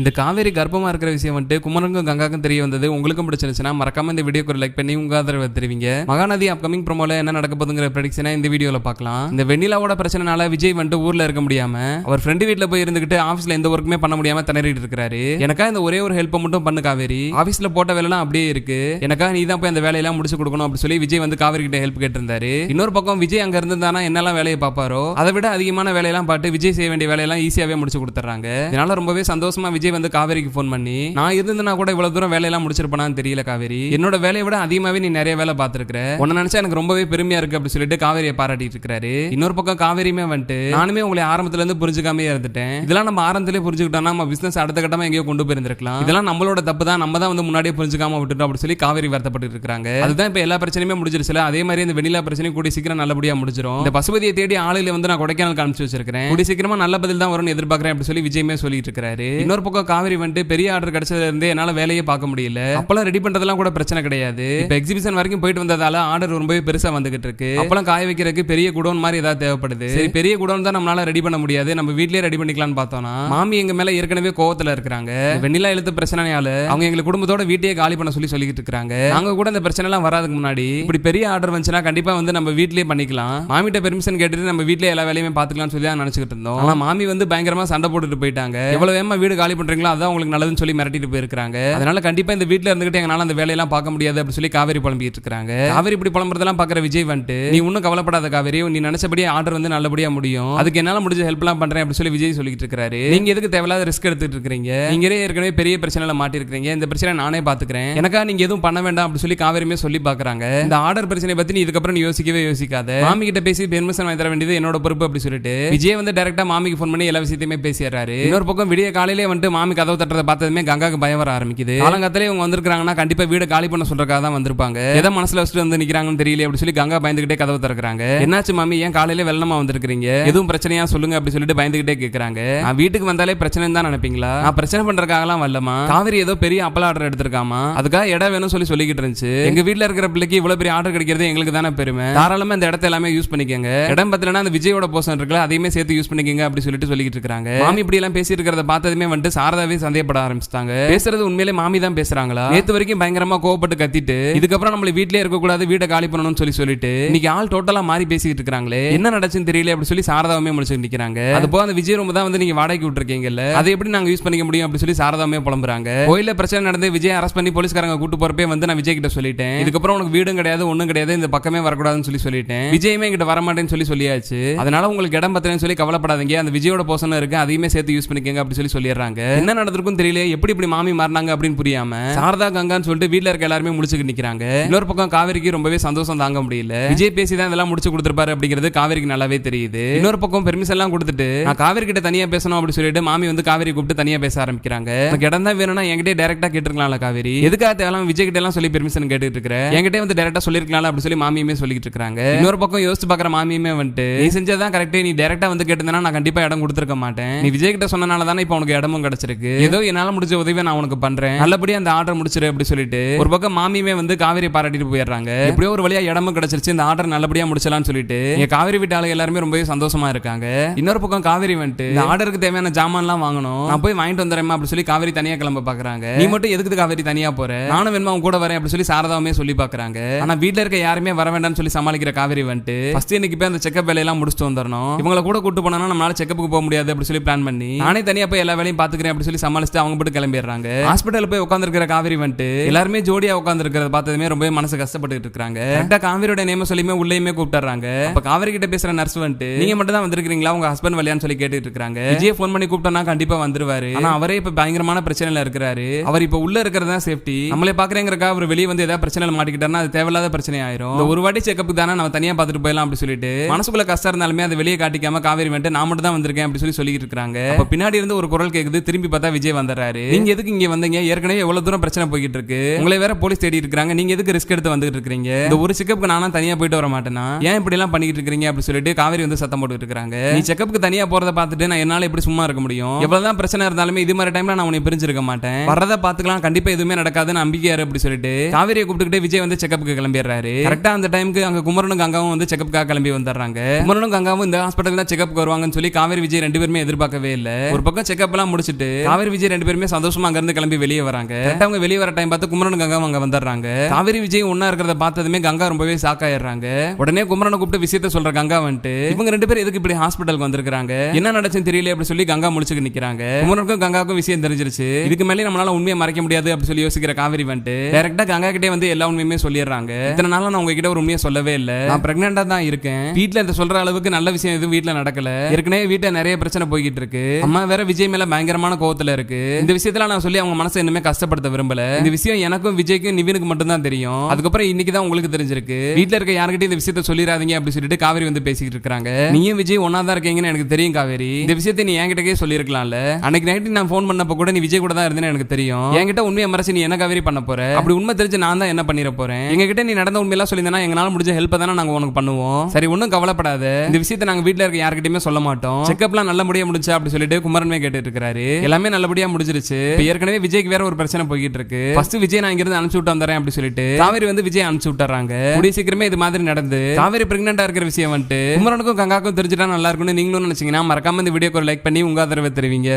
இந்த காவேரி கர்ப்பமாக இருக்கிற விஷயம் வந்துட்டு குமரனுக்கும் கங்காக்கும் தெரிய வந்தது. உங்களுக்கும் பிடிச்சிருந்துச்சுன்னா மறக்காம இந்த வீடியோக்கு லைக் பண்ணி உங்க ஆதரவு தெரிவிங்க. மகாநதி அப்கமிங் ப்ரோமோல என்ன நடக்க போதுங்கிற ப்ரெடிக்ஷனை இந்த வீடியோல பார்க்கலாம். இந்த வெண்ணிலாவோட பிரச்சனைனால விஜய் வந்துட்டு ஊர்ல இருக்க முடியாம அவர் ஃப்ரெண்டு வீட்டில் போய் இருந்துகிட்டு ஆஃபீஸில் எந்த ஒர்க்குமே பண்ண முடியாம திணறிட்டு இருக்காரு எனக்கா இந்த ஒரே ஒரு ஹெல்ப் மட்டும் பண்ணு காவேரி. ஆஃபீஸில் போட்ட வேலைலாம் அப்படியே இருக்கு. எனக்கா நீ தான் போய் அந்த வேலையெல்லாம் முடிச்சு கொடுக்கணும் அப்படின்னு சொல்லி விஜய் வந்து காவேரி கிட்ட ஹெல்ப் கேட்டிருந்தாரு. இன்னொரு பக்கம் விஜய் அங்க இருந்தானா என்னெல்லாம் வேலையை பார்ப்பாரோ அதை விட அதிகமான வேலையெல்லாம் பார்த்து விஜய் செய்ய வேண்டிய வேலையெல்லாம் ஈஸியாவே முடிச்சு கொடுத்துறாங்க இதனால ரொம்பவே சந்தோஷமா விஜய் வந்து காவேரிக்கு ஃபோன் பண்ணி நான் இருந்ததுனா கூட இவ்வளவு தூரம் வேலையெல்லாம் முடிச்சிருப்பானு தெரியல காவேரி. என்னோட வேலையை விட அதிகமாவே நீ நிறைய வேலை பார்த்திருக்கிற. உன்ன நினைச்சா எனக்கு ரொம்பவே பெருமையா இருக்கு அப்படின்னு சொல்லிட்டு காவேரியை பாராட்டிட்டு இருக்காரு. இன்னொரு பக்கம் காவேரியுமே வந்துட்டு நானுமே உங்களை ஆரம்பத்துல இருந்து புரிஞ்சுக்காமே இருந்துட்டேன். இதெல்லாம் நம்ம ஆரம்பத்திலே புரிஞ்சுக்கிட்டோம்னா நம்ம பிசினஸ் அடுத்த கட்டமா எங்கேயோ கொண்டு போயிருந்திருக்கலாம். இதெல்லாம் நம்மளோட தப்பு தான். நம்ம தான் வந்து முன்னாடியே புரிஞ்சுக்காம விட்டுட்டோம் அப்படி சொல்லி காவேரி வருத்தப்பட்டு இருக்காங்க. அதுதான் இப்ப எல்லா பிரச்சனையுமே முடிஞ்சிருச்சுல. அதே மாதிரி இந்த வெளியில பிரச்சனையும் கூடி சீக்கிரம் நல்லபடியா முடிஞ்சிரும். இந்த பசுபதியை தேடி ஆளுல வந்து நான் கொடைக்கானல் காமிச்சு வச்சிருக்கேன் கூடி சீக்கிரமா நல்ல பதில் தான் வரும்னு எதிர்பார்க்கறேன் அப்படின்னு சொல்லி விஜயமே சொல்லிட்டு இருக்காரு. இன்னொரு பக்கம் காவேரி வந்துட்டு பெரிய ஆர்டர் கிடைச்சதுல இருந்து என்னால வேலையே பார்க்க முடியல. அப்பெல்லாம் ரெடி பண்றதெல்லாம் கூட பிரச்சனை கிடையாது. இப்ப எக்ஸிபிஷன் வரைக்கும் போயிட்டு வந்ததால ஆர்டர் ரொம்பவே பெருசா வந்துகிட்டு இருக்கு. அப்பெல்லாம் காய வைக்கிறதுக்கு பெரிய குடோன் மாதிரி ஏதாவது தேவைப்படுது. சரி பெரிய குடோன் தான் நம்மளால ரெடி பண்ண முடியாது. நம்ம வீட்லயே ரெடி பண்ணிக்கலாம்னு பார்த்தோம்னா மாமி எங்க மேல ஏற்கனவே கோவத்துல இருக்காங்க வெண்ணிலா எழுத்து பிரச்சனையால அவங்க எங்க குடும்பத்தோட வீட்டையே காலி பண்ண சொல்லி சொல்லிட்டு இருக்காங்க நாங்க கூட இந்த பிரச்சனை எல்லாம் வராதுக்கு முன்னாடி இப்படி பெரிய ஆர்டர் வந்துச்சுன்னா கண்டிப்பா வந்து நம்ம வீட்லயே பண்ணிக்கலாம். மாமிட்ட பெர்மிஷன் கேட்டுட்டு நம்ம வீட்லயே எல்லா வேலையுமே பாத்துக்கலாம்னு சொல்லி தான் நினைச்சுக்கிட்டு இருந்தோம். ஆனா மாமி வந்து பயங்கரமா சண்டை போட்டுட்டு போயிட்டாங்க. எவ்வளவு வேமா வீடு காலி பண்ணுறீங்களோ அதான் உங்களுக்கு நல்லதுன்னு சொல்லி மிரட்டிட்டு போயிருக்காங்க அதனால கண்டிப்பாக இந்த வீட்டில் இருந்துகிட்டு எங்களால அந்த வேலையெல்லாம் பார்க்க முடியாது அப்படின்னு சொல்லி காவேரி புலம்பிட்டு இருக்காங்க காவேரி இப்படி புலம்புறதெல்லாம் பாக்குற விஜய் வந்துட்டு நீ ஒன்னும் கவலைப்படாத காவேரி நீ நினைச்சபடியே ஆர்டர் வந்து நல்லபடியாக முடியும். அதுக்கு என்னால் முடிஞ்ச ஹெல்ப் எல்லாம் பண்றேன் சொல்லி விஜய் சொல்லிட்டு இருக்காரு நீங்க எதுக்கு தேவையில்லாத ரிஸ்க் எடுத்துட்டு இருக்கீங்க நீங்களே ஏற்கனவே பெரிய பிரச்சனையில மாட்டிருக்கீங்க இந்த பிரச்சனை நானே பாத்துக்கிறேன் எனக்கா நீங்க எதுவும் பண்ண வேண்டாம் அப்படின்னு சொல்லி காவேரியுமே சொல்லி பாக்குறாங்க இந்த ஆர்டர் பிரச்சனை பத்தி நீ இதுக்கப்புறம் நீ யோசிக்கவே யோசிக்காத. மாமி கிட்ட பேசி பெர்மிஷன் வாங்கி தர வேண்டியது என்னோட பொறுப்பு அப்படி சொல்லிட்டு விஜய் வந்து டைரக்டா மாமிக்கு ஃபோன் பண்ணி எல்லா விஷயத்தையுமே பேசிடுறாரு. இன்னொரு பக்கம் விடிய காலையிலே வந்துட்டு மாமி கதவு தட்டுறதை பார்த்ததுமே கங்காக்கு பயம் வர ஆரம்பிக்குது. காலங்கத்திலே இவங்க வந்திருக்காங்கன்னா கண்டிப்பா வீடு காலி பண்ண சொல்றதுக்காக தான் வந்திருப்பாங்க. எதை மனசுல வச்சுட்டு வந்து நிக்கிறாங்கன்னு தெரியல அப்படி சொல்லி கங்கா பயந்துகிட்டே கதவு திறக்கிறாங்க. என்னாச்சு மாமி? ஏன் காலையில வெள்ளமா வந்திருக்கீங்க எதுவும் பிரச்சனையா சொல்லுங்க அப்படி சொல்லிட்டு பயந்துகிட்டே கேக்குறாங்க. நான் வீட்டுக்கு வந்தாலே பிரச்சனை தான் நினைப்பீங்களா? நான் பிரச்சனை பண்றதுக்காகலாம் வரலமா காவிரி ஏதோ பெரிய அப்பல ஆர்டர் எடுத்திருக்காமா? அதுக்காக இடம் வேணும் சொல்லி சொல்லிக்கிட்டு இருந்துச்சு. எங்க வீட்ல இருக்கிற பிள்ளைக்கு இவ்வளவு பெரிய ஆர்டர் கிடைக்கிறது எங்களுக்கு தானே பெருமை. தாராளமா இந்த இடத்த எல்லாமே யூஸ் பண்ணிக்கங்க. இடம் பத்தலனா அந்த விஜயோட போர்ஷன் இருக்குல்ல அதையுமே சேர்த்து யூஸ் பண்ணிக்கங்க அப்படி சொல்லிட்டு சொல்லிட்டு இருக்காங்க. மாமி இப்படி எல்லாம் பேசி இருக்கிறத பார்த்ததுமே வந்துட்டு சாரதாவே சந்தேகப்பட ஆரம்பிச்சிட்டாங்க. பேசுறது உண்மையிலே மாமி தான் பேசுறாங்களா? நேத்து வரைக்கும் பயங்கரமா கோவப்பட்டு கத்திட்டு இதுக்கப்புறம் நம்மள வீட்லயே இருக்க கூடாது வீட்டை காலி பண்ணணும்னு சொல்லி சொல்லிட்டு இன்னைக்கு ஆள் டோட்டலா மாறி பேசிட்டு இருக்காங்களே என்ன நடச்சுன்னு தெரியல அப்படி சொல்லி சாரதாவுமே முடிச்சு நிக்கிறாங்க. அது போக அந்த விஜய் ரூம் தான் வந்து நீங்க வாடகைக்கு விட்டுருக்கீங்கல்ல அதை எப்படி நாங்க யூஸ் பண்ணிக்க முடியும் அப்படி சொல்லி சாரதாவுமே புலம்புறாங்க. கோயில பிரச்சனை நடந்து விஜய் அரெஸ்ட் பண்ணி போலீஸ்காரங்க கூட்டு போறப்பே வந்து நான் விஜய் கிட்ட சொல்லிட்டேன். இதுக்கப்புறம் உனக்கு வீடும் கிடையாது ஒண்ணும் கிடையாது இந்த பக்கமே வரக்கூடாதுன்னு சொல்லி சொல்லிட்டேன். விஜயமே கிட்ட வர மாட்டேன்னு சொல்லி சொல்லியாச்சு. அதனால உங்களுக்கு இடம் பத்திரன்னு சொல்லி கவலைப்படாதீங்க. அந்த விஜயோட போசனம் இருக்கு அதையுமே சேர்த்து யூஸ் பண்ணிக்கங்க அப்படி சொல்லி சொல்லிடுறாங்க. என்ன நடந்திருக்கும் தெரியல எப்படி இப்படி மாமி மாறினாங்க அப்படின்னு புரியாம சாரதா கங்கான்னு சொல்லிட்டு வீட்ல இருக்க எல்லாருமே முடிச்சுட்டு நிக்கிறாங்க. இன்னொரு பக்கம் காவேரிக்கு ரொம்பவே சந்தோஷம் தாங்க முடியல. விஜய் பேசி தான் இதெல்லாம் முடிச்சு கொடுத்துருப்பாரு அப்படிங்கிறது காவேரிக்கு நல்லாவே தெரியுது. இன்னொரு பக்கம் பெர்மிஷன் எல்லாம் கொடுத்துட்டு நான் காவேரி கிட்ட தனியா பேசணும் அப்படின்னு சொல்லிட்டு மாமி வந்து காவேரி கூப்பிட்டு தனியா பேச ஆரம்பிக்கிறாங்க. எனக்கு இடம் தான் வேணும்னா என்கிட்ட டேரக்டா கேட்டுருக்கலாம்ல காவேரி. எதுக்காக தேவையில்லாம விஜய் கிட்ட எல்லாம் சொல்லி பெர்மிஷன் கேட்டுட்டு இருக்கிற? என்கிட்ட வந்து டேரக்டா சொல்லிருக்கலாம் அப்படின்னு சொல்லி மாமியுமே சொல்லிட்டு இருக்காங்க. இன்னொரு பக்கம் யோசிச்சு பாக்குற மாமியுமே வந்துட்டு நீ செஞ்சதான் கரெக்ட் நீ டேரக்டா வந்து கேட்டிருந்தா நான் கண்டிப்பா இடம் கொடுத்துருக்க மாட்டேன். நீ விஜய் கிட்ட சொன்னனால தானே இப்போ உனக்கு இடமும் கிடைச்சிருக்கு. ஏதோ என்னால முடிஞ்ச உதவியை நான் உனக்கு பண்றேன். நல்லபடியா அந்த ஆர்டர் முடிச்சிரு அப்படி சொல்லிட்டு ஒரு பக்கம் மாமியுமே வந்து காவேரி பாராட்டிட்டு போயிடுறாங்க. எப்படியோ ஒரு வழியா இடமும் கிடைச்சிருச்சு இந்த ஆர்டர் நல்லபடியா முடிச்சலாம்னு சொல்லிட்டு எங்க காவேரி வீட்டு ஆளுங்க எல்லாருமே ரொம்பவே சந்தோஷமா இருக்காங்க. இன்னொரு பக்கம் காவேரி வந்துட்டு இந்த ஆர்டருக்கு தேவையான ஜாமான்லாம் வாங்கணும். நான் போய் வாங்கிட்டு வந்துறேன் அப்படி சொல்லி காவேரி தனியா கிளம்ப பாக்குறாங்க. நீ மட்டும் எதுக்கு காவேரி தனியா போற? நானும் வேணுமா உன் கூட வரேன் அப்படி சொல்லி சாரதாவுமே சொல்லி பாக்குறாங்க. ஆனா வீட்ல இருக்க யாருமே வர வேண்டாம்னு சொல்லி சமாளிக்கிற காவேரி வந்துட்டு ஃபர்ஸ்ட் இன்னைக்கு போய் அந்த செக்கப் வேலையெல்லாம் முடிச்சுட்டு வந்துடணும். இவங்களை கூட கூட்டு போனா நம்மளால செக்கப்புக்கு போக முடியாது அப்படி சொல்லி பிளான் பண்ணி நானே தனியா போய் எல்லா வேலையும் பாத்துக்கிறேன் அப்படி சொல்லி சமாளிச்சுட்டு அவங்க போட்டு கிளம்பிடுறாங்க. ஹாஸ்பிட்டல் போய் உட்காந்துருக்கிற காவேரி வந்துட்டு எல்லாருமே ஜோடியா உட்காந்துருக்கிறத பார்த்ததுமே ரொம்ப மனசு கஷ்டப்பட்டு இருக்காங்க. கரெக்டா காவேரியோட நேம சொல்லியுமே உள்ளேயுமே கூப்பிட்டுறாங்க. அப்ப காவேரி கிட்ட பேசுற நர்ஸ் வந்துட்டு நீங்க மட்டும் தான் வந்திருக்கீங்களா உங்க ஹஸ்பண்ட் வழியான்னு சொல்லி கேட்டுட்டு இருக்காங்க. விஜய் ஃபோன் பண்ணி கூப்பிட்டோம்னா கண்டிப்பா வந்துருவாரு. ஆனா அவரே இப்ப பயங்கரமான பிரச்சனையில இருக்கிறாரு. அவர் இப்ப உள்ள இருக்கிறது தான் சேஃப்டி நம்மளே பாக்குறேங்கிறக்கா அவர் வெளியே வந்து ஏதாவது பிரச்சனை மாட்டிக்கிட்டாருன்னா அது தேவையில்லாத பிரச்சனை ஆயிரும். ஒரு வாட்டி செக்அப் தானே நம்ம தனியா பாத்துட்டு போயிடலாம் அப்படி சொல்லிட்டு மனசுக்குள்ள கஷ்டம் இருந்தாலுமே அதை வெளியே காட்டிக்காம காவேரி வந்துட்டு நான் மட்டும் தான் வந்திருக்கேன் அப்படி சொல்லி சொல்லிட்டு இருக்காங்க. பின்னாடி இருந்து ஒரு குரல் கேக்குது திரும்பி பார்த்தா விஜய் வந்துடுறாரு. நீங்க எதுக்கு இங்க வந்தீங்க? ஏற்கனவே எவ்வளவு தூரம் பிரச்சனை போய்கிட்டு இருக்கு. உங்களை வேற போலீஸ் தேடி இருக்காங்க நீங்க எதுக்கு ரிஸ்க் எடுத்து வந்துட்டு இருக்கீங்க இந்த ஒரு செக்கப்புக்கு நானா தனியா போயிட்டு வர மாட்டேனா? ஏன் இப்படி எல்லாம் பண்ணிட்டு இருக்கீங்க அப்படி சொல்லிட்டு காவேரி வந்து சத்தம் போட்டுட்டு இருக்காங்க நீ செக்கப்புக்கு தனியா போறத பார்த்துட்டு நான் என்னால எப்படி சும்மா இருக்க முடியும்? எவ்வளவுதான் பிரச்சனை இருந்தாலுமே இது மாதிரி டைம்ல நான் உன்னை பிரிஞ்சிருக்க மாட்டேன். வரத பாத்துக்கலாம் கண்டிப்பா எதுவுமே நடக்காதுன்னு நம்பிக்கையாரு அப்படி சொல்லிட்டு காவேரியை கூப்பிட்டுக்கிட்டு விஜய் வந்து செக்கப்புக்கு கிளம்பிடுறாரு. கரெக்டா அந்த டைமுக்கு அங்க குமரனும் கங்காவும் வந்து செக்கப்புக்காக கிளம்பி வந்துடுறாங்க. குமரனும் கங்காவும் இந்த ஹாஸ்பிட்டல் தான் செக்கப்புக்கு வருவாங்கன்னு சொல்லி காவேரி விஜய் ரெண்டு பேருமே எதிர்பார்க்கவே இல்ல. ஒரு பக்கம் செக்கப் எல்லாம் முடிச்சிட்டு முடிச்சிட்டு காவேரி விஜய் ரெண்டு பேருமே சந்தோஷமா அங்க இருந்து கிளம்பி வெளியே வராங்க. அவங்க வெளியே வர டைம் பார்த்து குமரன் கங்கா அங்க வந்துடுறாங்க. காவேரி விஜய் ஒண்ணா இருக்கிறத பார்த்ததுமே கங்கா ரொம்பவே ஷாக் ஆயிடுறாங்க. உடனே குமரனை கூப்பிட்டு விஷயத்த சொல்ற கங்கா வந்துட்டு இவங்க ரெண்டு பேரும் எதுக்கு இப்படி ஹாஸ்பிட்டலுக்கு வந்திருக்காங்க என்ன நடந்துச்சுன்னு தெரியல அப்படி சொல்லி கங்கா முடிச்சுக்கு நிக்கிறாங்க. குமரனுக்கும் கங்காவுக்கும் விஷயம் தெரிஞ்சிருச்சு. இதுக்கு மேலே நம்மளால உண்மையை மறைக்க முடியாது அப்படி சொல்லி யோசிக்கிற காவேரி வந்துட்டு டைரக்டா கங்கா கிட்டே வந்து எல்லா உண்மையுமே சொல்லிடுறாங்க. இத்தனை நாளா நான் உங்ககிட்ட ஒரு உண்மையை சொல்லவே இல்ல. நான் பிரெக்னெண்டா தான் இருக்கேன். வீட்ல இந்த சொல்ற அளவுக்கு நல்ல விஷயம் எதுவும் வீட்ல நடக்கல. ஏற்கனவே வீட்ல நிறைய பிரச்சனை போய்கிட்டு இருக்கு. அம்மா வேற விஜய் மேல பயங்கரமான கோவத்துல இருக்கு. இந்த விஷயத்துல நான் சொல்லி அவங்க மனசை இன்னுமே கஷ்டப்படுத்த விரும்பல. இந்த விஷயம் எனக்கும் விஜய்க்கும் நிவினுக்கு மட்டும் தான் தெரியும். அதுக்கப்புறம் இன்னைக்கு தான் உங்களுக்கு தெரிஞ்சிருக்கு. வீட்ல இருக்க யார்கிட்டயும் இந்த விஷயத்த சொல்லிடாதீங்க அப்படி சொல்லிட்டு காவேரி வந்து பேசிக்கிட்டு இருக்காங்க. நீயும் விஜய் ஒன்னா தான் இருக்கீங்கன்னு எனக்கு தெரியும் காவேரி. இந்த விஷயத்தை நீ என்கிட்டக்கே சொல்லிருக்கலாம்ல அன்னைக்கு நைட்டு நான் ஃபோன் பண்ணப்ப கூட நீ விஜய் கூட தான் இருந்தேன்னு எனக்கு தெரியும். என்கிட்ட உண்மையை மறைச்சு நீ என்ன காவேரி பண்ண போற? அப்படி உண்மை தெரிஞ்சு நான் தான் என்ன பண்ணிட போறேன்? எங்க கிட்ட நீ நடந்த உண்மையெல்லாம் சொல்லியிருந்தா எங்களால முடிஞ்ச ஹெல்ப் தானே நாங்க உனக்கு பண்ணுவோம். சரி ஒன்றும் கவலைப்படாத. இந்த விஷயத்தை நாங்க வீட்ல இருக்க யார்கிட்டயுமே சொல்ல மாட்டோம். செக்அப்லாம் நல்லபடியா முடிஞ்சா அப்படி சொல்லிட்டு குமரன்மே கேட்டுட்டு இருக்காரு. எல்லாமே நல்லபடியா முடிஞ்சிருச்சு. ஏற்கனவே விஜய்க்கு வேற ஒரு பிரச்சனை போய்கிட்டு இருக்கு ஃபர்ஸ்ட் விஜய் நான் இங்கிருந்து அனுப்பிச்சு விட்டு வந்துறேன் அப்படி சொல்லிட்டு காவேரி வந்து விஜய் அனுப்பிச்சு விட்டுறாங்க. கூடிய சீக்கிரமே இது மாதிரி நடந்து காவேரி பிரெக்னெண்டா இருக்கிற விஷயம் வந்துட்டு குமரனுக்கும் கங்காக்கும் தெரிஞ்சுட்டா நல்லா இருக்கும்னு நீங்களும் நினைச்சீங்கன்னா மறக்காம இந்த வீடியோக்கு ஒரு லைக் பண்ணி உங்க ஆதரவை தெரிவிங்க.